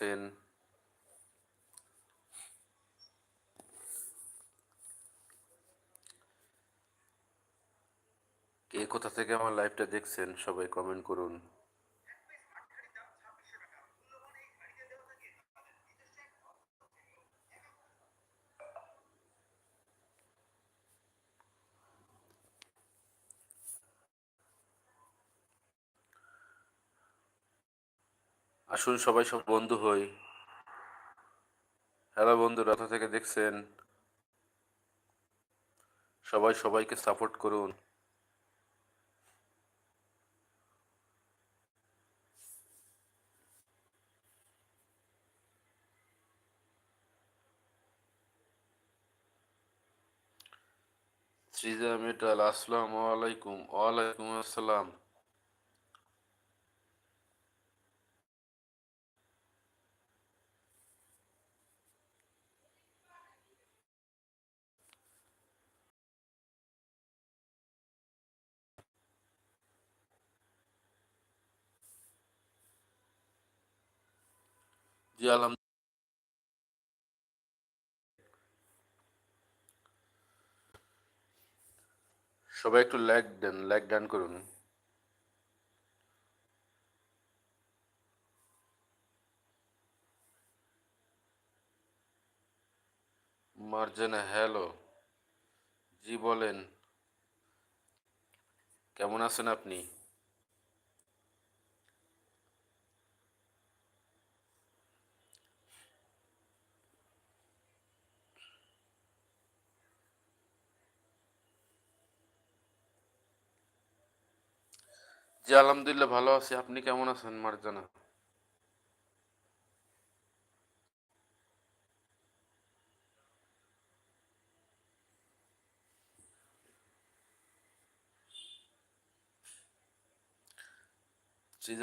আছেন কোথা থেকে আমার লাইভটা দেখছেন সবাই কমেন্ট করুন। আসুন সবাই সব বন্ধু হই। হ্যালো বন্ধু কোথা থেকে দেখছেন? সবাই সবাইকে সাপোর্ট করুন। শ্রীজা মেটাল আসসালামু আলাইকুম। ওয়ালাইকুম আসসালাম। জি আলহাম সবাই একটু লাইক দেন লাইক ডান করুন। মার্জানা হ্যালো জি, বলেন। কেমন আছেন আপনি? জি, আলহামদুলিল্লাহ ভালো আছি। আপনি কেমন আছেন, মার্জানা?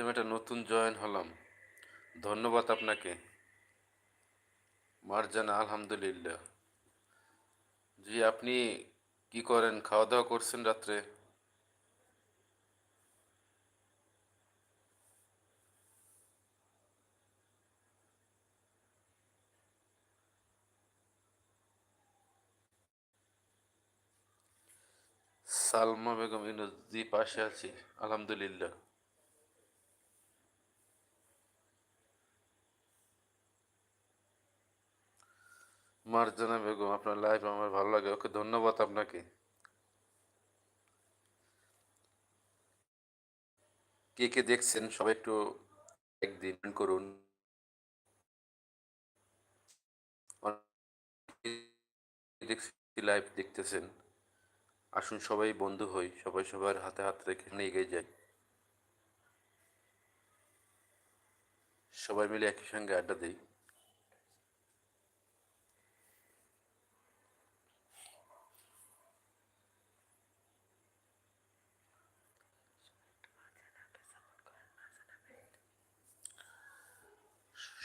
একটা নতুন জয়েন হলাম। ধন্যবাদ আপনাকে। মার্জানা, আলহামদুলিল্লাহ। জি, আপনি কি করেন? খাওয়া দাওয়া করছেন রাত্রে? সালমা বেগম ইনুস জি পাশে আছি, আলহামদুলিল্লাহ। মার্জানা বেগম, আপনার লাইফ আমার ভালো লাগে, ওকে ধন্যবাদ আপনাকে। কে কে দেখছেন, সবাই একটু একদিন করুন। লাইভ দেখতেছেন। আসুন সবাই বন্ধু হই, সবাই সবার হাতে হাত রেখে নিয়ে এগিয়ে যাই। সবাই মিলে একই সঙ্গে আড্ডা দিই।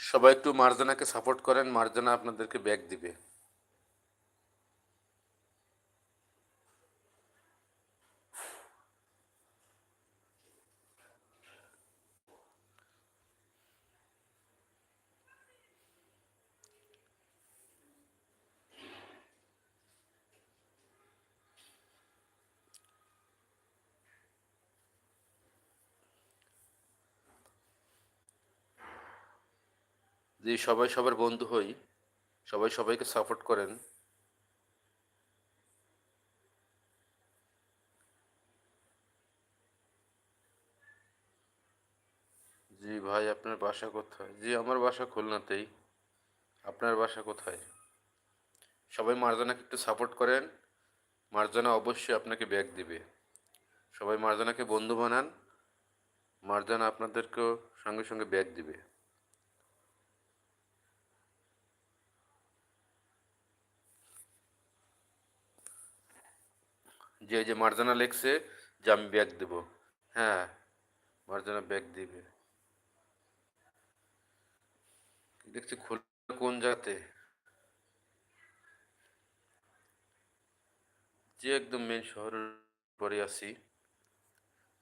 সবাই একটু মার্জানাকে সাপোর্ট করেন, মার্জানা আপনাদেরকে ব্যাগ দিবে। যে সবাই সবার বন্ধু হই, সবাই সবাইকে সাপোর্ট করেন। জি ভাই, আপনার বাসা কোথায়? জি, আমার বাসা খুলনাতেই। আপনার বাসা কোথায়? সবাই মার্জানাকে একটু সাপোর্ট করেন। মার্জানা অবশ্যই আপনাকে ব্যাগ দিবে। সবাই মার্জানাকে বন্ধু বানান। মার্জানা আপনাদেরকেও সঙ্গে সঙ্গে ব্যাগ দিবে। যে যে মার্জানা লেখছে যে আমি ব্যাগ দেব। হ্যাঁ মার্জানা ব্যাগ দিবে। দেখছি খোলা কোন জাতে যে একদম মেন শহরের পরে আছি,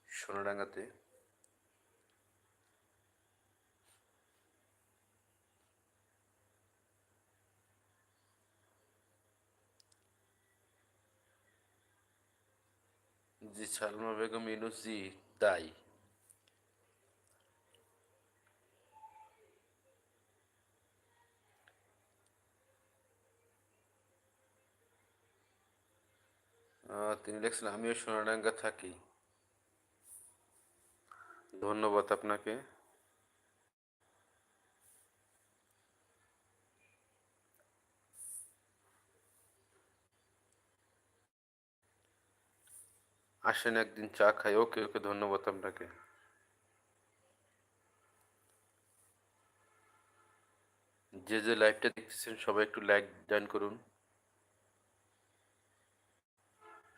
সোনাডাঙ্গাতে। জি সালমা বেগম ইউনুস তাই। তিনি লিখছেন আমিও সোনাডাঙ্গা থাকি। ধন্যবাদ আপনাকে। আসেন, একদিন চা খাই। ওকে ওকে, ধন্যবাদ আপনাকে। যে যে লাইভটা দেখতেছেন, সবাই একটু লাইক ডান করুন।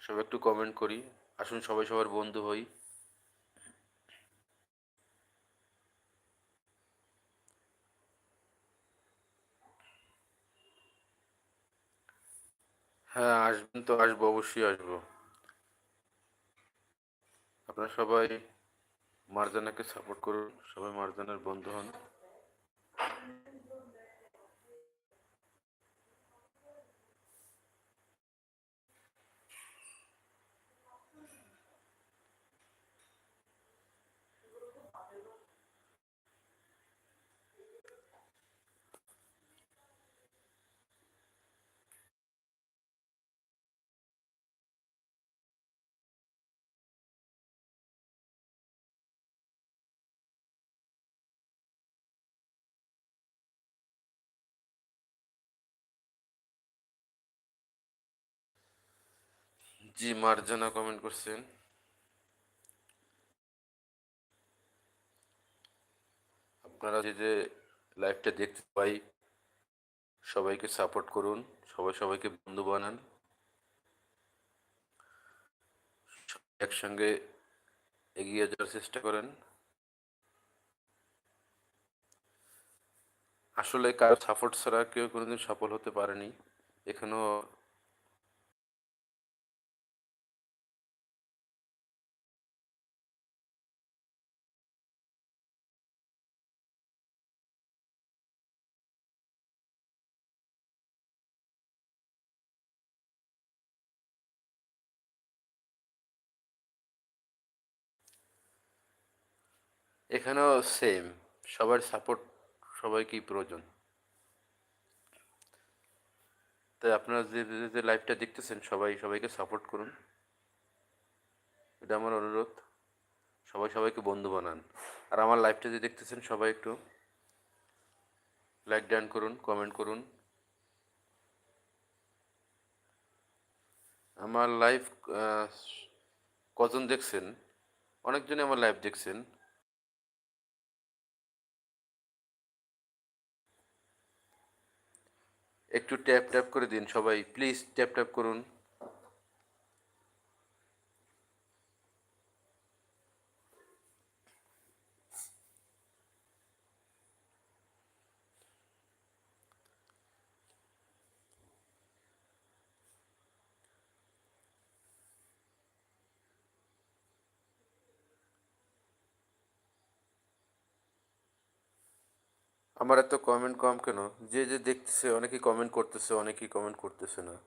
সবাই একটু কমেন্ট করি। আসুন, সবাই সবার বন্ধু হই। হ্যাঁ আসবেন তো, আসব, অবশ্যই আসব। আপনারা সবাই মার্জানাকে সাপোর্ট করুন সবাই মার্জানার বন্ধু হন। জি, মার্জানা কমেন্ট করছেন। আপনারা যে যে লাইভটা দেখতে পাই, সবাইকে সাপোর্ট করুন, সবাই সবাইকে বন্ধু বানান। একসঙ্গে এগিয়ে যাওয়ার চেষ্টা করেন। আসলে কারও সাপোর্ট ছাড়া কেউ কোনোদিন সফল হতে পারেনি। এখানেও এখানেও সেম সবার সাপোর্ট সবাইকেই প্রয়োজন। তাই আপনারা যে, যে- লাইভটা দেখতেছেন, সবাই, সবাইকে সাপোর্ট করুন। এটা আমার অনুরোধ। সবাই, সবাইকে বন্ধু বানান। আর আমার লাইভটা যে দেখতেছেন, সবাই একটু লাইক ডান করুন কমেন্ট করুন। আমার লাইভ কজন দেখছেন? অনেকজনই আমার লাইভ দেখছেন। একটু ট্যাপ ট্যাপ করে দিন সবাই প্লিজ ট্যাপ ট্যাপ করুন। আমার এত কমেন্ট কম কেন? যে যে দেখতেছে, অনেকেই কমেন্ট করতেছে, অনেকেই কমেন্ট করতেছে না।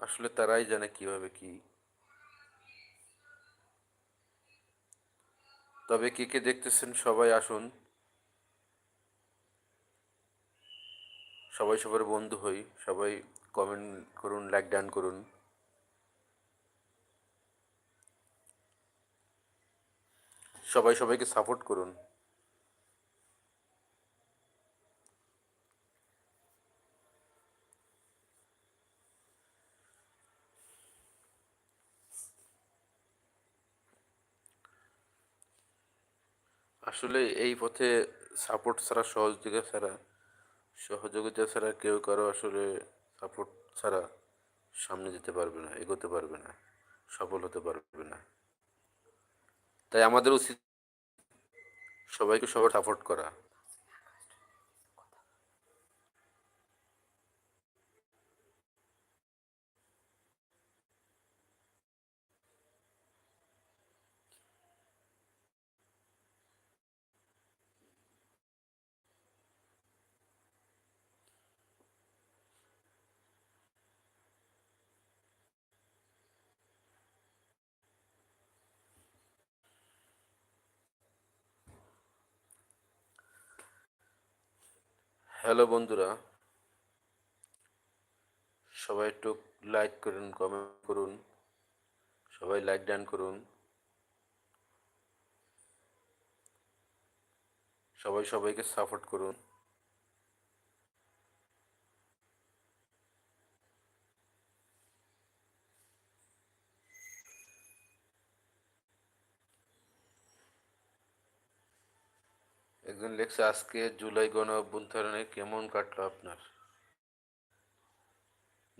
আসলে তারাই জানে কীভাবে কি। তবে কে কে দেখতেছেন, সবাই আসুন। সবাই সবার বন্ধু হই, সবাই কমেন্ট করুন লাইক ডান করুন। সবাই সবাইকে সাপোর্ট করুন। আসলে এই পথে সাপোর্ট ছাড়া সহযোগিতা ছাড়া সহযোগিতা ছাড়া কেউ কারও আসলে সাপোর্ট ছাড়া সামনে যেতে পারবে না, এগোতে পারবে না, সফল হতে পারবে না। তাই আমাদের উচিত সবাইকে সবার সাপোর্ট করা। হ্যালো বন্ধুরা, সবাই একটু লাইক করুন কমেন্ট করুন, সবাই লাইক ডান করুন। সবাই সবাইকে সাপোর্ট করুন। একজন লেখছে আজকে জুলাই গণ অভ্যন্তরণে কেমন কাটলো আপনার?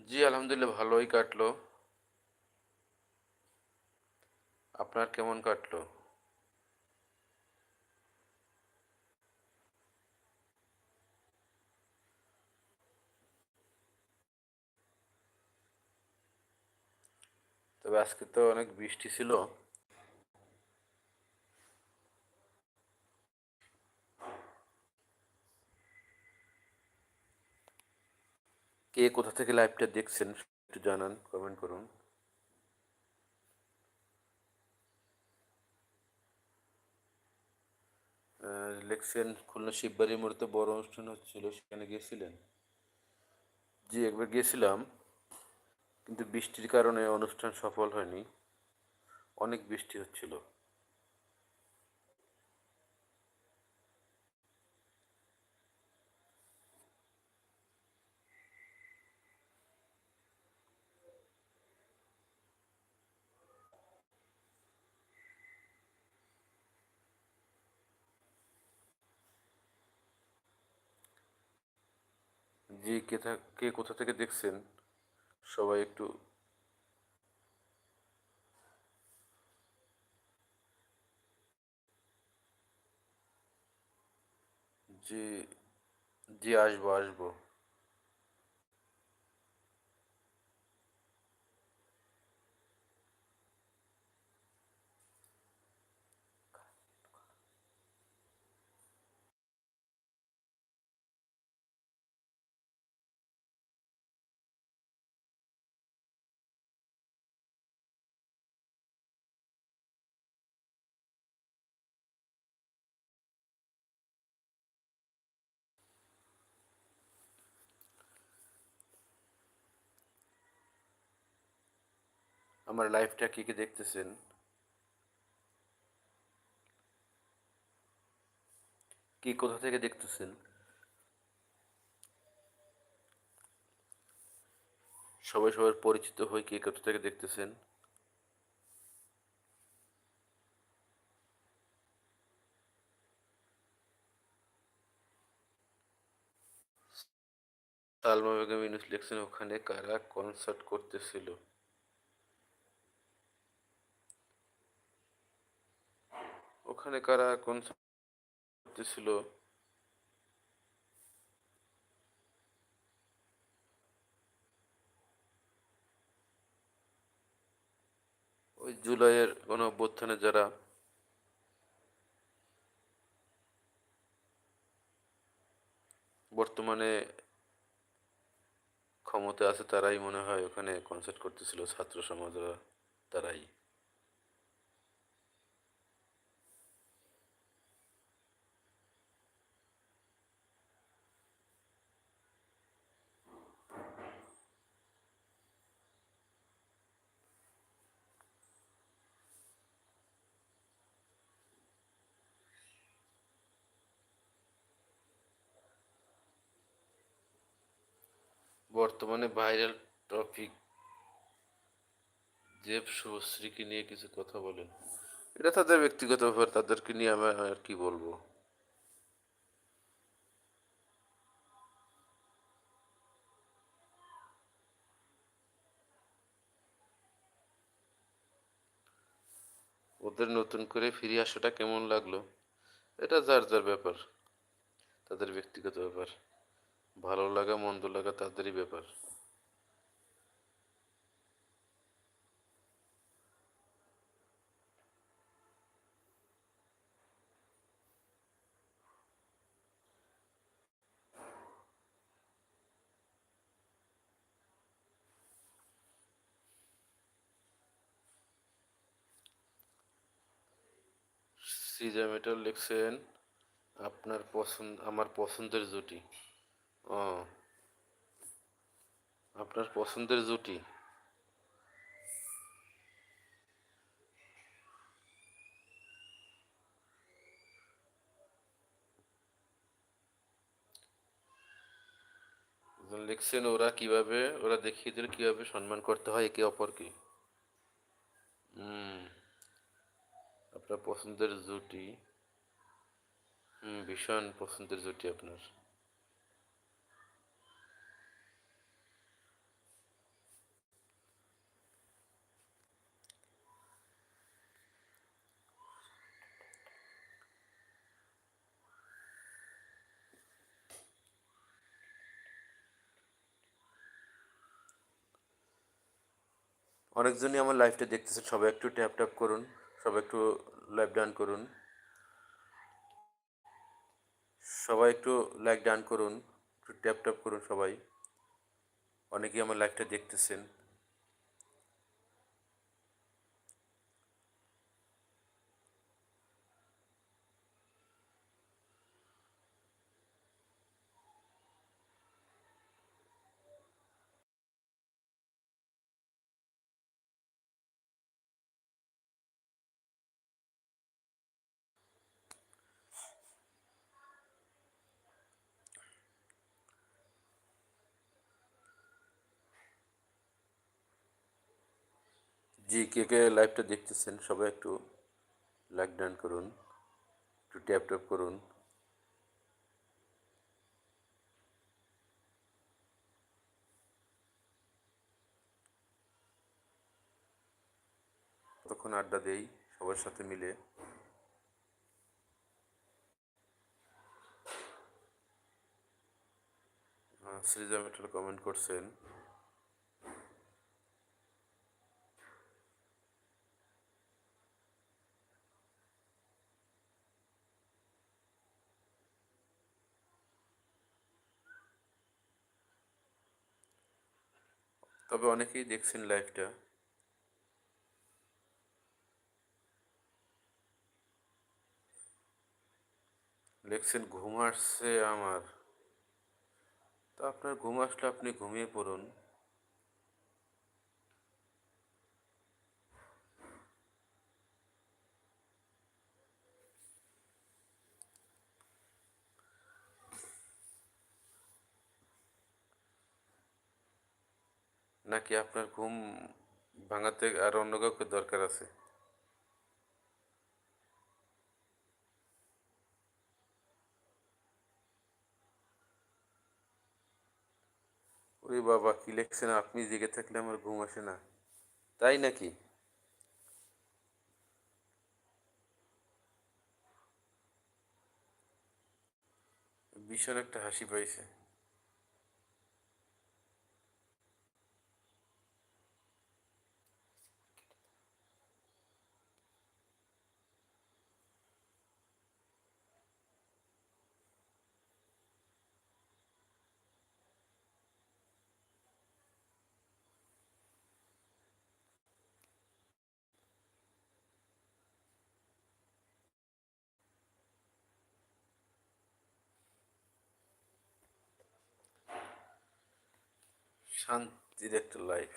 জি, আলহামদুলিল্লাহ ভালোই কাটলো। আপনার কেমন কাটলো? তবে আজকে তো অনেক বৃষ্টি ছিল। কে কোথা থেকে লাইভটা দেখছেন একটু জানান কমেন্ট করুন। লিখছেন, খুলনা শিববাড়ির মোড়তে বড় অনুষ্ঠান হচ্ছিল, সেখানে গিয়েছিলেন? জি, একবার গিয়েছিলাম, কিন্তু বৃষ্টির কারণে অনুষ্ঠান সফল হয়নি। অনেক বৃষ্টি হচ্ছিল। জি কে কে কোথা থেকে দেখছেন সবাই একটু যে যে আসব আসব। আমার লাইফটা কি কি দেখতেছেন? কি কোথা থেকে দেখতেছেন? সবাই সবার পরিচিত হয়ে কে কোথা থেকে দেখতেছেন? সালমা বেগম ইউনুস লিখছেন, ওখানে কারা কনসার্ট করতেছিল? ওখানে কারা কনসার্ট করতেছিল ওই জুলাইয়ের গণ অভ্যুত্থানে যারা বর্তমানে ক্ষমতা আছে, তারাই মনে হয় ওখানে কনসার্ট করতেছিল ছাত্র সমাজরা, তারাই। বর্তমানে ভাইরাল টপিক দেব শুভশ্রীকে নিয়ে কিছু কথা বলেন। এটা তাদের ব্যক্তিগত ব্যাপার, তাদেরকে নিয়ে আমি আর কি বলব? ওদের নতুন করে ফিরে আসাটা কেমন লাগল? এটা যার যার ব্যাপার, তাদের ব্যক্তিগত ব্যাপার। ভালো লাগা মন্দ লাগা তাদেরই ব্যাপার। সিজা মেটাল লিখছেন আপনার পছন্দ আমার পছন্দের জুটি। ও। আপনার পছন্দের জুটি? লিখছেন ওরা কীভাবে, ওরা দেখিয়ে দিল কীভাবে সম্মান করতে হয় একে অপরকে। হুম, আপনার পছন্দের জুটি। হুম, ভীষণ পছন্দের জুটি আপনার। অনেকজনই আমার লাইভটা দেখতেছে। সবাই একটু ট্যাপ ট্যাপ করুন, সবাই একটু লাইভ ডান করুন। সবাই একটু লাইক ডান করুন, একটু ট্যাপ ট্যাপ করুন সবাই। অনেকেই আমার লাইভটা দেখতেছেন। জি, কে কে লাইভটা দেখতেছেন, সবাই একটু লাইক ডান করুন, একটু ট্যাপ ট্যাপ করুন। তখন আড্ডা দেই সবার সাথে মিলে। সৃজা মেটাল কমেন্ট করছেন। তবে অনেকেই দেখছেন লাইফটা দেখছেন, ঘুম আসছে আমার। তা আপনার ঘুম আসলে আপনি ঘুমিয়ে পড়ুন। নাকি আপনার ঘুম ভাঙাতে আর অন্য কাউকে দরকার আছে? ওরে বাবা, কি লেখছেন? আপনি জেগে থাকলে আমার ঘুম আসে না। তাই নাকি? ভীষণ একটা হাসি পাইছে। শান্তির একটা লাইফ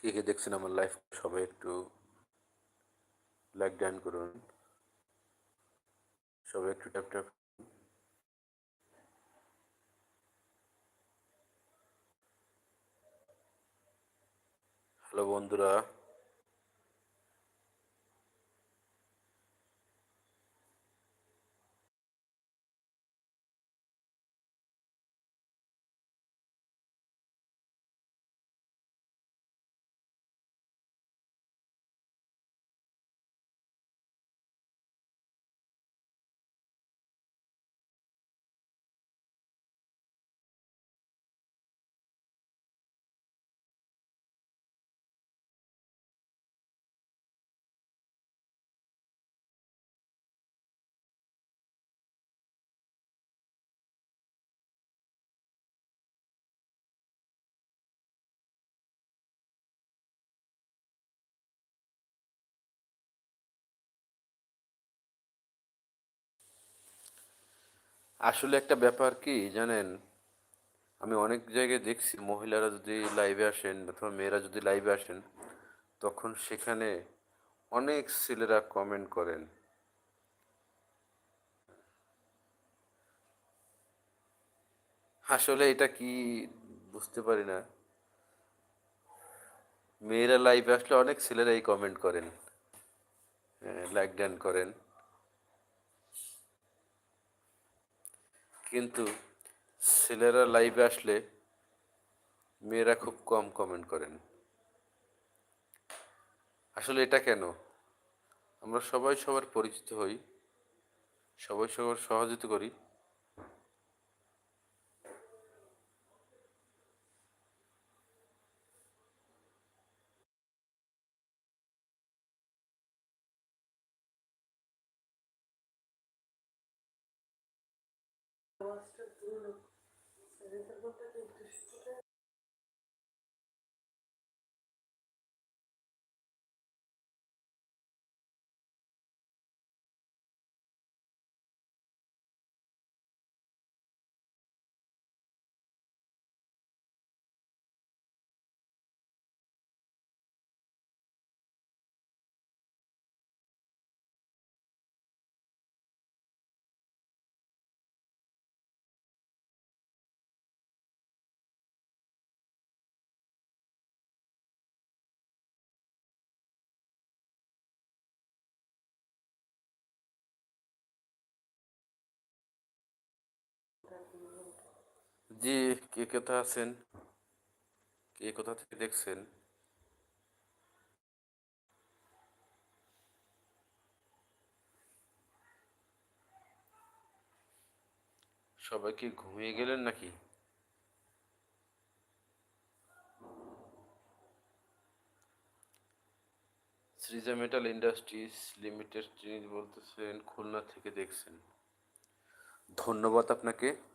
কে কে দেখছেন আমার লাইফ সবাই একটু লাইক ডান করুন। সবাই একটু ট্যাপ ট্যাপ হ্যালো বন্ধুরা। আসলে একটা ব্যাপার কি জানেন? আমি অনেক জায়গায় দেখছি মহিলারা যদি লাইভে আসেন অথবা মেয়েরা যদি লাইভে আসেন, তখন সেখানে অনেক ছেলেরা কমেন্ট করেন। আসলে এটা কি বুঝতে পারি না। মেয়েরা লাইভে আসলে অনেক ছেলেরা এই কমেন্ট করেন। লাইক ডান করেন। কিন্তু ছেলেরা লাইভে আসলে মেয়েরা খুব কম কমেন্ট করেন। আসলে এটা কেন? আমরা সবাই সবার পরিচিত হই, সবাই সবার সহযোগিতা করি। জি, কে কোথা আছেন? কে কোথা থেকে দেখছেন? সবাই কি ঘুমিয়ে গেলেন নাকি? শ্রীজা মেটাল ইন্ডাস্ট্রিজ লিমিটেড তিনি বলতেছেন, খুলনা থেকে দেখছেন। ধন্যবাদ আপনাকে।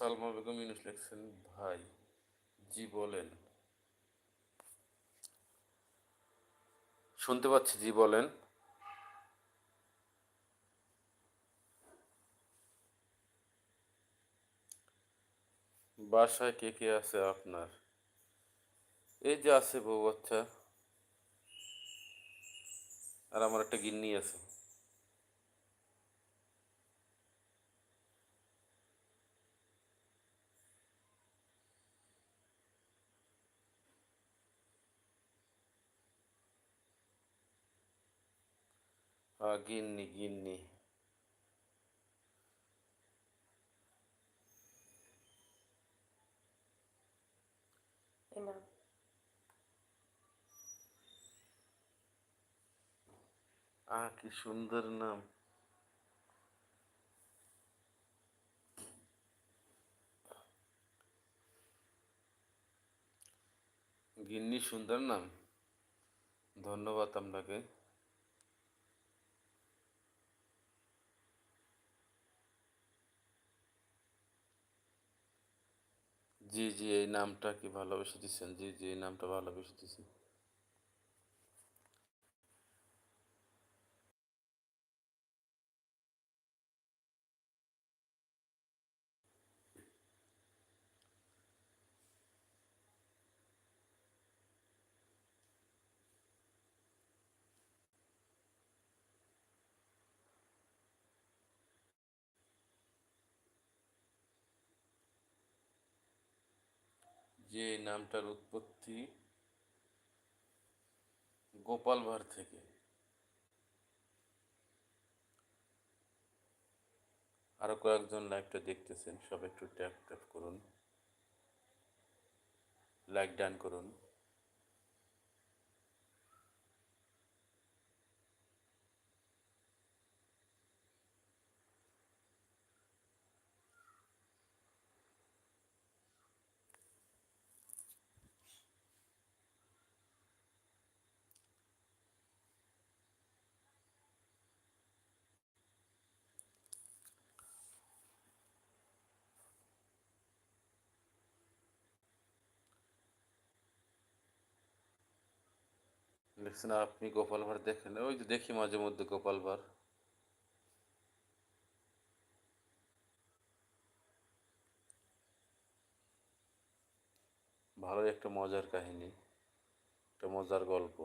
সালমা বেগম ইউনুস লিখছেন, ভাই, জি বলেন। শুনতে পাচ্ছি, জি বলেন। বাসায় কে কে আছে আপনার? এই যে আছে বউ বাচ্চা। আর আমার একটা গিন্নি আছে। গিন্নি গিন্নি। আহ কি সুন্দর নাম। গিন্নি সুন্দর নাম। ধন্যবাদ আপনাকে। জি জি এই নামটা কি ভালোবেসে দিচ্ছেন জি জি এই নামটা ভালোবেসে দিচ্ছেন যে নামটার উৎপত্তি গোপাল ভাঁড় থেকে। আরও কয়েকজন লাইভটা দেখতেছেন, সব একটু ট্যাপ ট্যাপ করুন, লাইক ডান করুন। লিখছেন আপনি গোপাল ভাঁড় দেখেন, ওই যে দেখি মাঝে মধ্যে গোপাল ভাঁড়। ভালোই একটা মজার কাহিনী, একটা মজার গল্প।